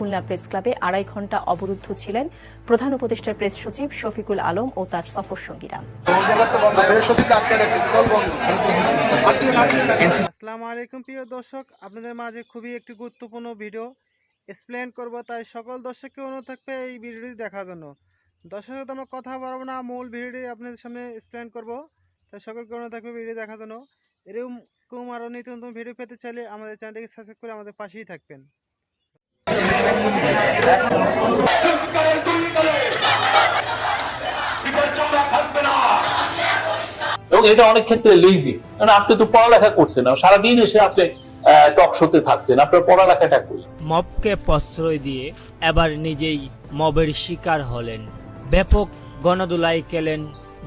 Khulna press ক্লাবে আড়াই ঘণ্টা অবরুদ্ধ ছিলেন প্রধান উপদেষ্টার প্রেস সচিব শফিকুল আলম ও তার সফর সঙ্গীরা আসসালামু আলাইকুম প্রিয় দর্শক, আপনাদের মাঝে খুবই একটি গুরুত্বপূর্ণ ভিডিও এক্সপ্লেন করব, তাই সকল দর্শককে অনুরোধ থাকবে এই ভিডিওটি দেখার জন্য। দর্শক, সাথে আমরা কথা বলব না, মূল ভিডিওটি আপনাদের সামনে এক্সপ্লেন করব, তাই সকলকে অনুরোধ থাকবে ভিডিও দেখার জন্য। এরকম আরও নিত্য নতুন ভিডিও পেতে চাইলে আমাদের চ্যানেলটিকে সাবস্ক্রাইব করে আমাদের পাশেই থাকবেন। এটা অনেক ক্ষেত্রে কারণ আপনি তো পড়ালেখা করছেন সারাদিন এসে আপনি টক শোতে থাকছেন, আপনার পড়ালেখাটা প্রশ্রয় দিয়ে এবার নিজেই মবের শিকার হলেন। ব্যাপক গণদোলাই কেলেন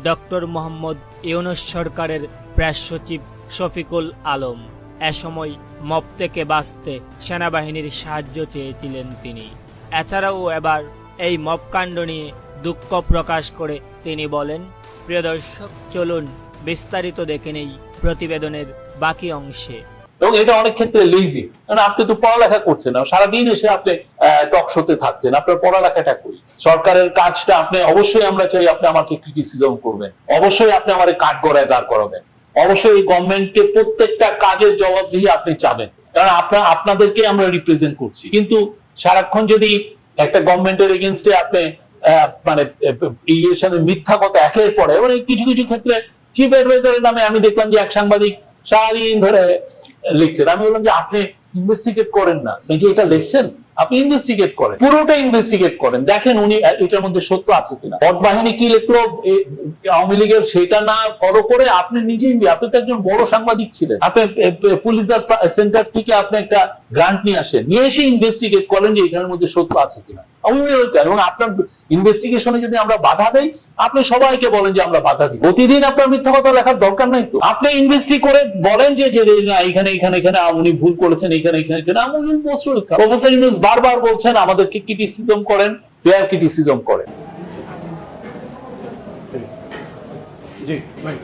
ডক্টর মোহাম্মদ ইউনুস সরকারের প্রেস সচিব শফিকুল আলম। এ সময় মব থেকে বাঁচতে সেনাবাহিনীর সাহায্য চেয়েছিলেন তিনি। এছাড়াও এবার এই মব কাণ্ড নিয়ে দুঃখ প্রকাশ করে তিনি বলেন, প্রিয় দর্শক, চলুন বিস্তারিত দেখে নেই প্রতিবেদনের বাকি অংশে। এবং এটা অনেক ক্ষেত্রে লেজি কারণ আপনি তো পড়ালেখা করছেন না। সারাদিন এসে আপনি টক শোতে থাকছেন। আপনার পড়ালেখাটা করি সরকারের কাজটা আপনি অবশ্যই আমরা চাই আপনি আমাকে ক্রিটিসিজম করবেন। অবশ্যই আপনি আমার কাঠ গড়ায় দাঁড় করাবেন। অবশ্যই গভর্নমেন্টকে প্রত্যেকটা কাজের জবাব দিয়ে আপনি চাবেন। কারণ আপনার আপনাদেরকে আমরা রিপ্রেজেন্ট করছি। কিন্তু সারাক্ষণ যদি একটা গভর্নমেন্টের এগেনস্টে আপনি মানে ইয়ের মিথ্যা কথা একের পরে এবারে কিছু কিছু ক্ষেত্রে চিফ অ্যাডভাইজারের নামে আমি দেখলাম যে এক সাংবাদিক সারাদিন ধরে লিখছেন। আমি বললাম যে, আপনি ইনভেস্টিগেট করেন না। নাকি এটা লিখছেন আপনি ইনভেস্টিগেট করেন। পুরোটা ইনভেস্টিগেট করেন। দেখেন উনি এটার মধ্যে সত্য আছে কিনা। ভোট বাহিনী কি লিখলো? আওয়ামী লীগের সেটা না ফলো করে আপনি নিজেই আপনি তো একজন বড় সাংবাদিক ছিলেন। আপনি পুলিশ সেন্টার থেকে আপনি একটা গ্রান্ট নিয়ে আসেন। নিয়ে এসে ইনভেস্টিগেট করেন যে এখানের মধ্যে সত্য আছে কিনা। এবং আপনার ইনভেস্টিগেশনে যদি আমরা বাধা দেই আপনি সবাইকে বলেন যে আমরা বাধা দিই। প্রতিদিন আপনার মিথ্যা কথা লেখার দরকার নাই তো। আপনি ইনভেস্টি করে বলেন যে না এখানে এখানে এখানে উনি ভুল করেছেন এখানে এখানে এখানে আমি প্রফেসর ইউনুস বারবার বলছেন আমাদেরকে ক্রিটিসিজম করেন ফেয়ার ক্রিটিসিজম করেন। জি ভাই।